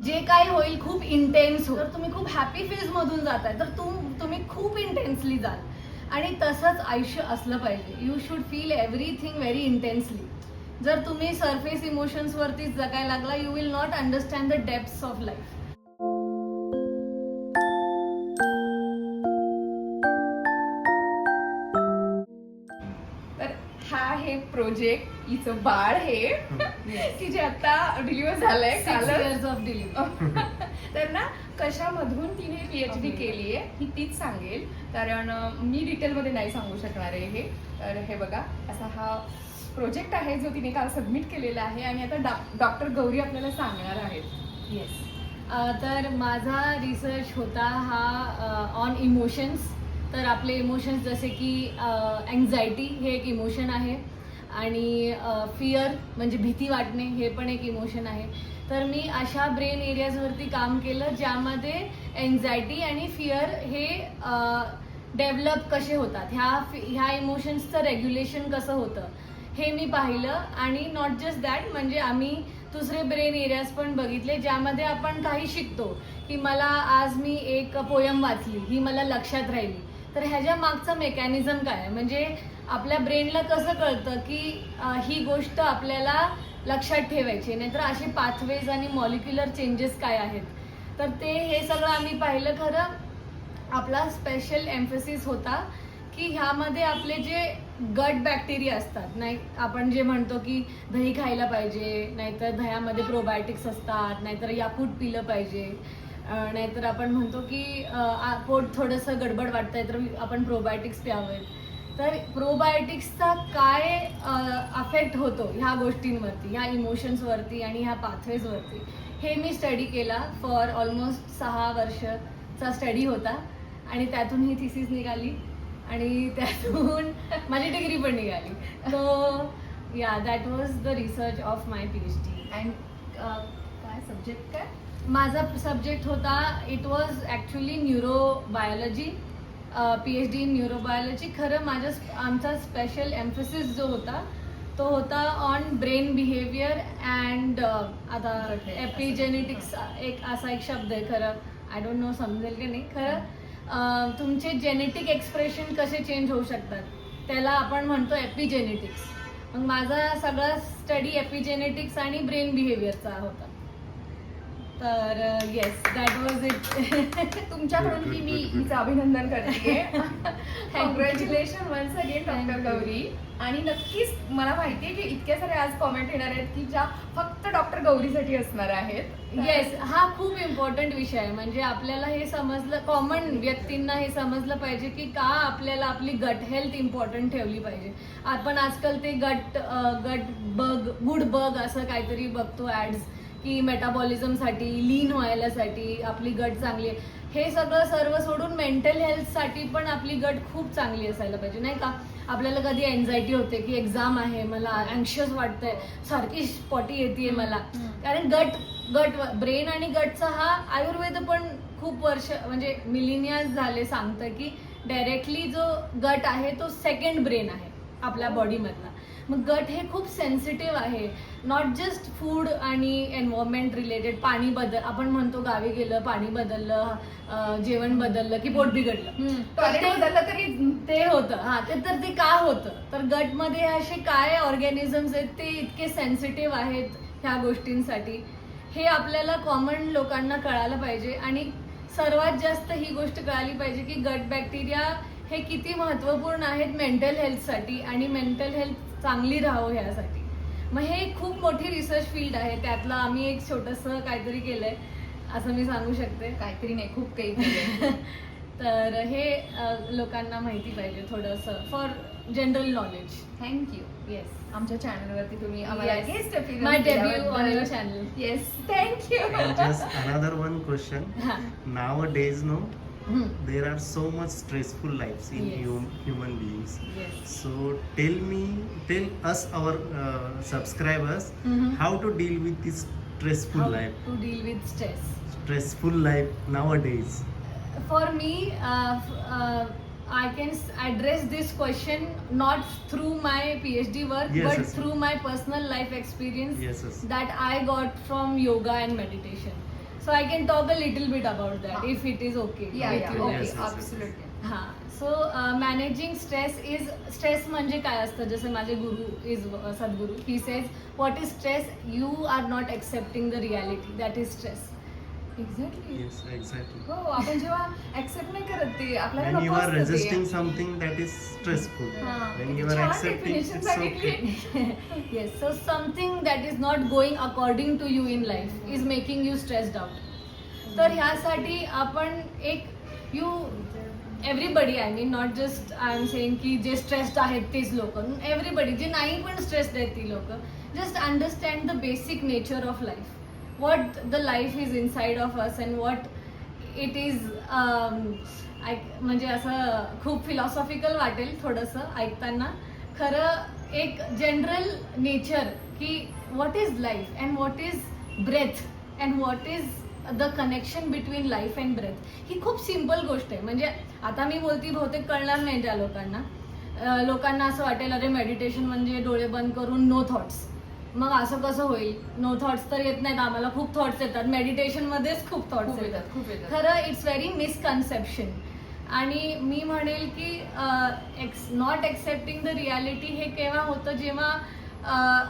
जे काही होईल खूप इंटेन्स हो जर तुम्ही खूप हॅपी फेज मधून जाताय. तर तुम तुम्ही खूप इंटेन्सली जाल. आणि तसंच आयुष्य असलं पाहिजे. You should feel everything very intensely जर तुम्ही सरफेस इमोशन्स वरतीच जगायला लागला you will not understand the depth of life तर हा आहे प्रोजेक्ट हिचं बाळ हे. की जे आता डिलिव्हर झालंय सिक्स कालच. इयर्स ऑफ डिलिव्हरी तर ना कशामधून तिने पीएच डी केली आहे ही तीच सांगेल. कारण मी डिटेलमध्ये नाही सांगू शकणार आहे हे. तर हे बघा असा हा प्रोजेक्ट आहे जो तिने काल सबमिट केलेला आहे आणि आता डॉक्टर गौरी आपल्याला सांगणार आहेत. येस तर माझा रिसर्च होता हा ऑन इमोशन्स तर आपले इमोशन्स जसे की अँझायटी हे एक इमोशन आहे. आणि फिअर म्हणजे भीती वाटणे हे पण एक इमोशन आहे. तर मी अशा ब्रेन एरियाजवरती काम केलं ज्यामध्ये एन्झायटी आणि फिअर हे डेव्हलप कसे होतात? ह्या ह्या इमोशन्सचं रेग्युलेशन कसं होतं? हे मी पाहिलं आणि नॉट जस्ट दॅट म्हणजे आम्ही दुसरे ब्रेन एरियाज पण बघितले ज्यामध्ये आपण काही शिकतो की मला आज मी एक पोयम वाचली ही मला लक्षात राहिली. तर ह्याच्या मागचं मेकॅनिझम काय आहे? म्हणजे आपल्या ब्रेनला कसं कळतं की ही गोष्ट आपल्याला लक्षात ठेवायची नाहीतर असे पाथवेज आणि मॉलिक्युलर चेंजेस काय आहेत? तर ते हे सगळं आम्ही पाहिलं खरं. आपला स्पेशल एम्फसिस होता की ह्यामध्ये आपले जे गट बॅक्टेरिया असतात नाही आपण जे म्हणतो की दही खायला पाहिजे नाहीतर दह्यामध्ये प्रोबायोटिक्स असतात नाहीतर याकूट पिलं पाहिजे. नाहीतर आपण म्हणतो की पोट थोडंसं गडबड वाटतंय तर आपण प्रोबायोटिक्स प्यावेत. तर प्रोबायोटिक्सचा काय अफेक्ट होतो ह्या गोष्टींवरती ह्या इमोशन्सवरती आणि ह्या पाथवेजवरती हे मी स्टडी केला फॉर ऑलमोस्ट सहा वर्षचा स्टडी होता आणि त्यातून ही थिसिस निघाली आणि त्यातून माझी डिग्री पण निघाली. So yeah that was the research of my P H D and काय सब्जेक्ट काय? माझा सब्जेक्ट होता it was actually neurobiology P H D in neurobiology खरं माझं sp- आमचा स्पेशल एम्फसिस जो होता तो होता ऑन ब्रेन बिहेवियर अँड आता. एपिजेनेटिक्स एक असा एक शब्द आहे खरं. आय डोंट नो समजेल की नाही. खरं तुमचे जेनेटिक एक्सप्रेशन कसे चेंज होऊ शकतात त्याला आपण म्हणतो एपिजेनेटिक्स मग माझा सगळा स्टडी एपिजेनेटिक्स आणि ब्रेन बिहेवियरचा होता. तर येस दॅट वॉज इट तुमच्याकडून की मी हिचं अभिनंदन करते congratulation once again doctor. Gauri आणि नक्कीच मला माहिती आहे की इतक्या साऱ्या आज कॉमेंट येणार आहेत की ज्या फक्त डॉक्टर गौरीसाठी असणार आहेत. येस हा खूप इम्पॉर्टंट विषय आहे. म्हणजे आपल्याला हे समजलं कॉमन व्यक्तींना हे समजलं पाहिजे की का आपल्याला आपली गट हेल्थ इम्पॉर्टंट ठेवली पाहिजे. आपण आजकाल ते गट गट बग गुड बग असं काहीतरी बघतो ॲड्स की मेटाबॉलिझमसाठी लीन व्हायलासाठी आपली गट चांगली आहे. हे सगळं सर्व सोडून मेंटल हेल्थसाठी पण आपली गट खूप चांगली असायला पाहिजे. नाही का? आपल्याला कधी एन्झायटी होते की एक्झाम आहे मला अँशियस वाटतंय सारखी स्पॉटी येते मला. कारण गट गट ब्रेन आणि गटचा हा आयुर्वेद पण खूप वर्ष म्हणजे मिलिनियर्स झाले सांगतं की डायरेक्टली जो गट आहे तो सेकंड ब्रेन आहे आपल्या बॉडीमधला मग गट हे खूप सेन्सिटिव्ह आहे. नॉट जस्ट फूड आणि एन्व्हायरमेंट रिलेटेड पाणी बदल आपण म्हणतो गावी गेलं पाणी बदललं जेवण बदललं की पोट बिघडलं. बदललं तरी ते होतं. हा ते तर ते का होतं? तर गटमध्ये असे काय ऑर्गॅनिझम्स आहेत ते इतके सेन्सिटिव्ह आहेत ह्या गोष्टींसाठी? हे आपल्याला कॉमन लोकांना कळायला पाहिजे आणि सर्वात जास्त ही गोष्ट कळाली पाहिजे की गट बॅक्टेरिया हे किती महत्त्वपूर्ण आहेत मेंटल हेल्थसाठी आणि मेंटल हेल्थ चांगली राहावं ह्यासाठी. मग हे खूप मोठी रिसर्च फील्ड आहे. त्यातलं आम्ही एक छोटंसं काहीतरी केलंय असं मी सांगू शकते. काहीतरी नाही खूप काही केलंय. तर हे लोकांना माहिती पाहिजे थोडंसं for general knowledge thank you yes आमच्या चॅनलवरती तुम्ही my debut on your channel yes thank you just another one question. nowadays mm. there are so much stressful lives in yes. hum, human beings yes. so tell me tell us our uh, subscribers mm-hmm. how to deal with this stressful how life to deal with stress stressful life nowadays for me uh, uh, I can address this question not through my PhD work, yes, but yes, through yes. my personal life experience yes, yes. that I got from yoga and meditation. So I can talk a little bit about that Ha. if it is okay yeah with yeah you okay Yes, yes, yes. absolutely. हा so managing stress is stress म्हणजे काय असतं जसे माझे guru is Sadhguru he says what is stress you are not accepting the reality that is stress exactly according to you in life is making you stress doubt तर ह्यासाठी आपण एक everybody I मी not just की जे stressed आहेत तेच लोक. एवरी जे नाही पण स्ट्रेस्ड ती लोक. Just understand the basic nature of life what the life is us of us and what it is म्हणजे असं खूप फिलॉसॉफिकल वाटेल थोडंसं ऐकताना. खरं एक जनरल नेचर की what is life and what is breath and what is the connection between life and breath ही खूप सिंपल गोष्ट आहे. म्हणजे आता मी बोलती बहुतेक कळणार नाही त्या लोकांना. लोकांना असं वाटेल अरे मेडिटेशन म्हणजे डोळे बंद करून नो थॉट्स मग असं कसं होईल? नो थॉट्स तर येत नाहीत आम्हाला. खूप थॉट्स येतात. मेडिटेशन मध्येच खूप थॉट्स खूप येतात येतात. खूप येतात. खरं इट्स व्हेरी मिसकन्सेप्शन आणि मी म्हणेल की X not accepting the reality हे केव्हा होतं? जेव्हा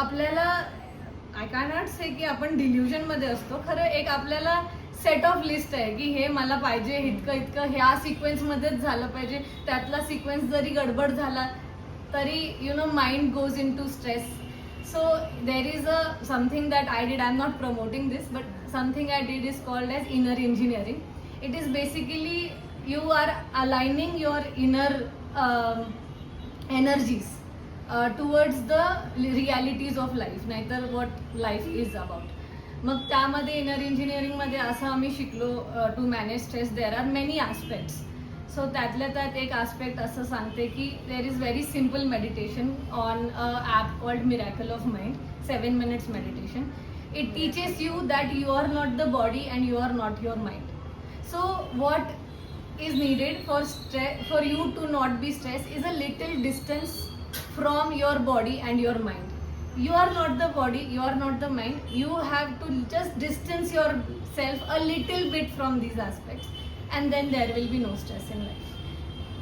आपल्याला आय कॅन नॉट से की आपण डिल्युजनमध्ये असतो. खरं एक आपल्याला सेट ऑफ लिस्ट आहे की हे मला पाहिजे इतकं इतकं ह्या सिक्वेन्स मध्येच झालं पाहिजे. त्यातला सिक्वेन्स जरी गडबड झाला तरी you know mind goes into stress so there is a something that i did i'm not promoting this but something i did is called as inner engineering it is basically you are aligning your inner um, energies uh, towards the realities of life नाहीतर what life is about मग त्यामध्ये inner इंजिनिअरिंगमध्ये असं आम्ही शिकलो to manage stress there are many aspects so त्यातल्या त्यात एक आस्पेक्ट असं सांगते की there is very simple meditation on a app called miracle of mind seven minutes meditation it teaches you that you are not the body and you are not your mind so what is needed for stress for you to not be stressed is a little distance from your body and your mind you are not the body you are not the mind you have to just distance yourself a little bit from these aspects And then there will be no stress in life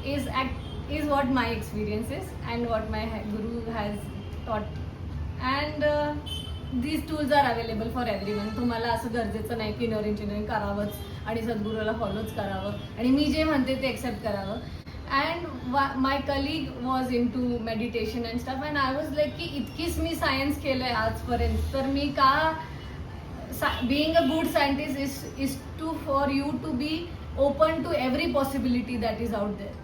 is act, is what my experience is and what my guru has taught and uh, these tools are available for everyone तुम्हाला असं गरजेचं नाही की नर engineering करावंच आणि सद्गुरूला फॉलोच करावं आणि मी जे म्हणते ते एक्सेप्ट करावं and my colleague was into meditation and stuff and I was like की इतकीच मी सायन्स केलं आहे आजपर्यंत तर मी का being a good scientist is is to for you to be open to every possibility that is out there.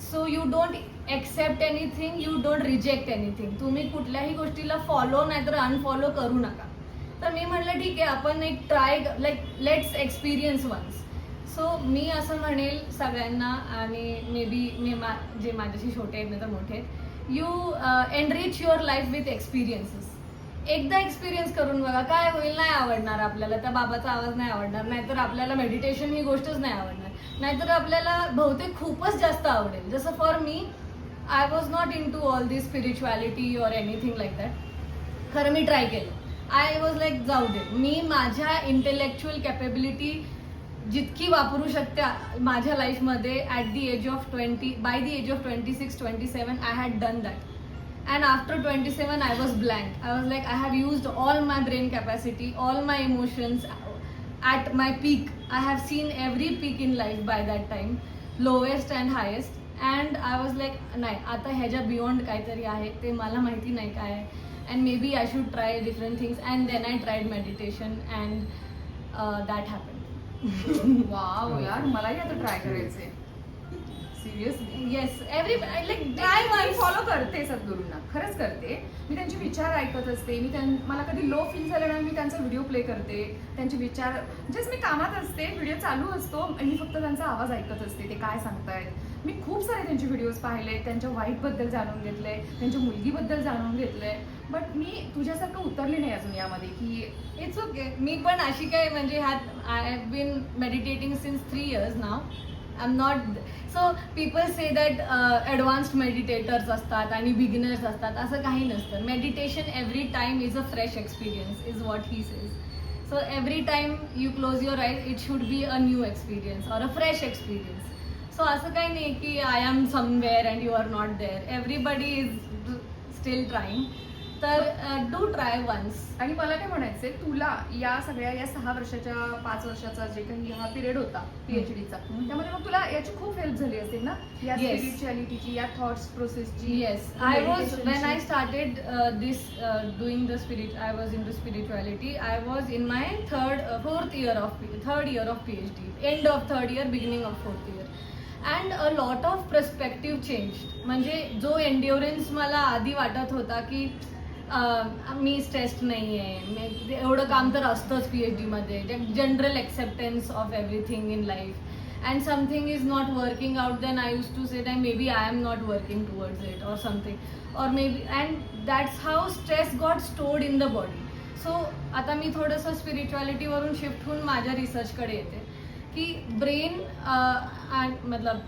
So you don't accept anything you don't reject anything तुम्ही कुठल्याही गोष्टीला फॉलो नाहीतर अनफॉलो करू नका. तर मी म्हटलं ठीक आहे आपण एक try like let's experience once so मी असं म्हणेल सगळ्यांना आणि मे बी मी मा जे माझ्याशी छोटे आहेत नाही तर मोठे you enrich your life with experiences एकदा एक्सपिरियन्स करून बघा काय होईल नाही आवडणार आपल्याला. त्या बाबाचा आवाज नाही आवडणार नाहीतर आपल्याला मेडिटेशन ही गोष्टच नाही आवडणार. नाहीतर आपल्याला बहुतेक खूपच जास्त आवडेल. जसं for me I was not into all this spirituality or anything like that खरं मी ट्राय केलं. आय वॉज लाईक जाऊ दे. मी माझ्या इंटेलेक्च्युअल कॅपेबिलिटी जितकी वापरू शकते माझ्या लाईफमध्ये at the age of twenty by the age of twenty six twenty seven I had done that and after 27 i was blank i was like i have used all my brain capacity all my emotions at my peak i have seen every peak in life by that time lowest and highest and i was like नाही आता ह्याच्या beyond काहीतरी आहे ते मला माहिती नाही काय आहे and may be I should try different things and then I tried meditation and that happen wow यार मलाही आता ट्राय करायचंय सिरियसली येस एव्हरी लाईक मी फॉलो करते सद्गुरूंना. खरंच करते. मी त्यांचे विचार ऐकत असते. मी त्यां मला कधी लो फील झालं ना मी त्यांचा व्हिडिओ प्ले करते. त्यांचे विचार जस्ट मी कामात असते व्हिडिओ चालू असतो मी फक्त त्यांचा आवाज ऐकत असते. ते काय सांगतायत? मी खूप सारे त्यांचे व्हिडिओज पाहिले. त्यांच्या वाईफबद्दल जाणून घेतलंय. त्यांच्या मुलगीबद्दल जाणून घेतलंय. बट मी तुझ्यासारखं उतरले नाही अजून यामध्ये की इट्स ओके मी पण अशी काय म्हणजे ह्यात I have been meditating since three years now am not so people say that advanced meditators असतात आणि बिगिनर्स असतात असं काही नसतं. Meditation every time is a fresh experience is what he says so every time you close your eyes, it should be a new experience or a fresh experience so असं काही नाही की I am somewhere and you are not there everybody is still trying तर do try once आणि मला काय म्हणायचंय तुला या सगळ्या या सहा वर्षाच्या पाच वर्षाचा जे काही हा पिरियड होता पीएचडीचा त्यामध्ये मग तुला याची खूप हेल्प झाली असेल ना? या स्पिरिच्युअलिटीची या थॉट्स प्रोसेसची yes I was when I started this doing the spirit I was in the spirituality I was in my third fourth year of third year of PhD end of third year beginning of fourth year and a lot of perspective change म्हणजे जो endurance मला आधी वाटत होता की मी stressed नाही आहे एवढं काम तर असतंच पी एच डीमध्ये general acceptance of everything in life and something is not working out then I use to say then may be I am not working towards it or something or may be and that's how stress got stored in the body so आता मी थोडंसं स्पिरिच्युअलिटीवरून shift होऊन माझ्या रिसर्चकडे येते. की brain मतलब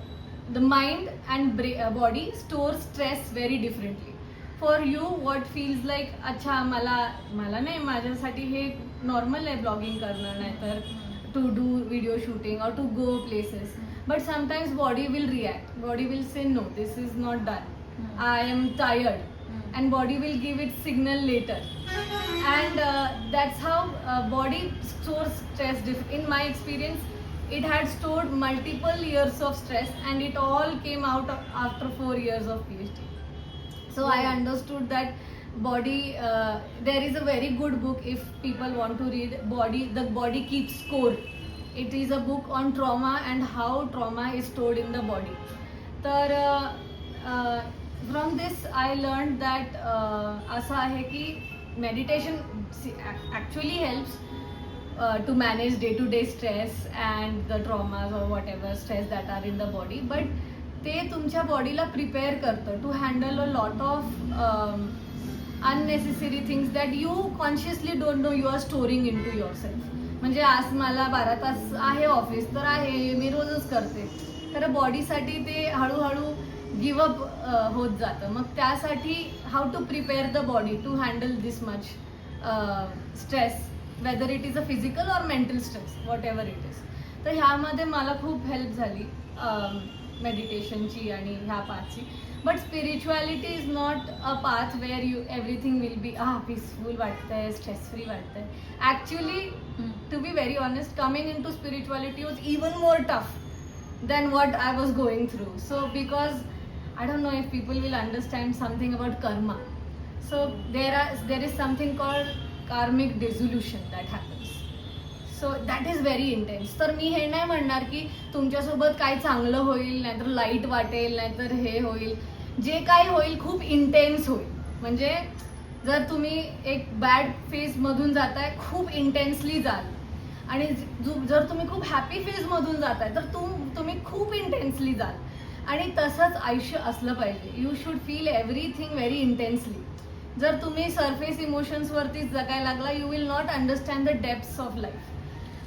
द माइंड अँड ब्रे body store stress very differently for you what feels like अच्छा मला मला नाही माझ्यासाठी हे नॉर्मल आहे ब्लॉगिंग करणं नाही तर to do video shooting or to go places but sometimes body will react body will say no this is not done i am tired and body will give it signal later and uh, that's how uh, body stores stress dif- in my experience it had stored multiple years of stress and it all came out of- after 4 years of phd so i understood that body uh, there is a very good book if people want to read body the body keeps score it is a book on trauma and how trauma is stored in the body तर from this I learn that असं आहे की meditation actually helps to manage day to day stress and the traumas or whatever stress that are in the body but ते तुमच्या बॉडीला prepare करतं to handle a lot of unnecessary things that you consciously don't know you are storing into yourself म्हणजे आज मला बारा तास आहे ऑफिस तर आहे मी रोजच करते. तर बॉडीसाठी ते हळूहळू गिवअप uh, होत जातं. मग त्यासाठी how to prepare the body to handle this much stress whether it is a physical or mental stress whatever it is तर ह्यामध्ये मला खूप हेल्प झाली. Um, मेडिटेशनची आणि ह्या पाचची but spirituality is not a path where you everything will be हा पीसफुल वाटतंय स्ट्रेस फ्री वाटतंय actually to be very honest, coming into spirituality was even more tough than what I was going through. So, because I don't know if people will understand something about karma. So, there are there is something called karmic dissolution that happens. So that is very intense तर मी हे नाही म्हणणार की तुमच्यासोबत काय चांगलं होईल नाहीतर लाइट वाटेल नाहीतर हे होईल. जे काय होईल खूप इंटेन्स होईल. म्हणजे जर तुम्ही एक बॅड फेजमधून जाताय खूप इंटेन्सली जाल. आणि जर तुम्ही खूप हॅपी फेजमधून जाताय तर तुम तुम्ही खूप इंटेन्सली जाल. आणि तसंच आयुष्य असलं पाहिजे. You should feel everything very intensely जर तुम्ही सरफेस इमोशन्सवरतीच जगायला लागला you will not understand the depths of life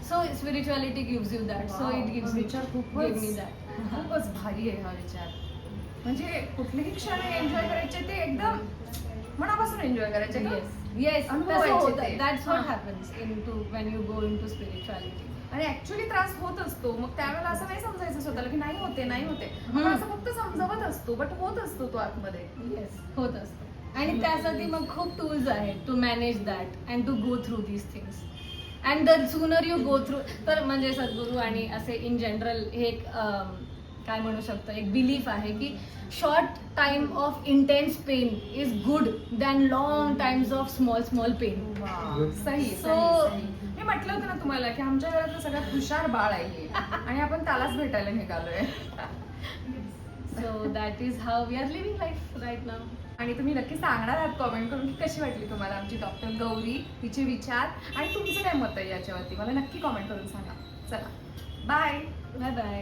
so spirituality gives you that so it gives विचार मी दॅट खूपच भारी आहे हा विचार. म्हणजे कुठलेही क्षण एन्जॉय करायचे ते एकदम मनापासून एन्जॉय करायचे? Yes yes. दॅट्स वॉट हां. Happens into when you go into spirituality आणि ऍक्च्युली त्रास होत असतो. मग त्यावेळेला असं नाही समजायचं स्वतःला की नाही होते नाही होते. आपण. असं फक्त समजावत असतो बट होत असतो तो आतमध्ये. येस होत असतं. आणि त्यासाठी मग खूप टूल्स आहेत to manage that and to go through these things and the sooner you go through तर म्हणजे सद्गुरू आणि असे इन जनरल हे एक काय म्हणू शकतो एक बिलीफ आहे की short time of intense pain is good than long times of small small pain सही सही. मी म्हटलं होतं ना तुम्हाला की आमच्या घरातलं सगळ्यात हुशार बाळ आहे. आणि आपण त्यालाच भेटायला निघालोय so that is how we are living life right now आणि तुम्ही नक्की सांगणार आहात कॉमेंट करून की कशी वाटली तुम्हाला आमची डॉक्टर गौरी तिचे विचार आणि तुमचं काय मत आहे याच्यावरती? मला नक्की कॉमेंट करून सांगा. चला. Bye bye bye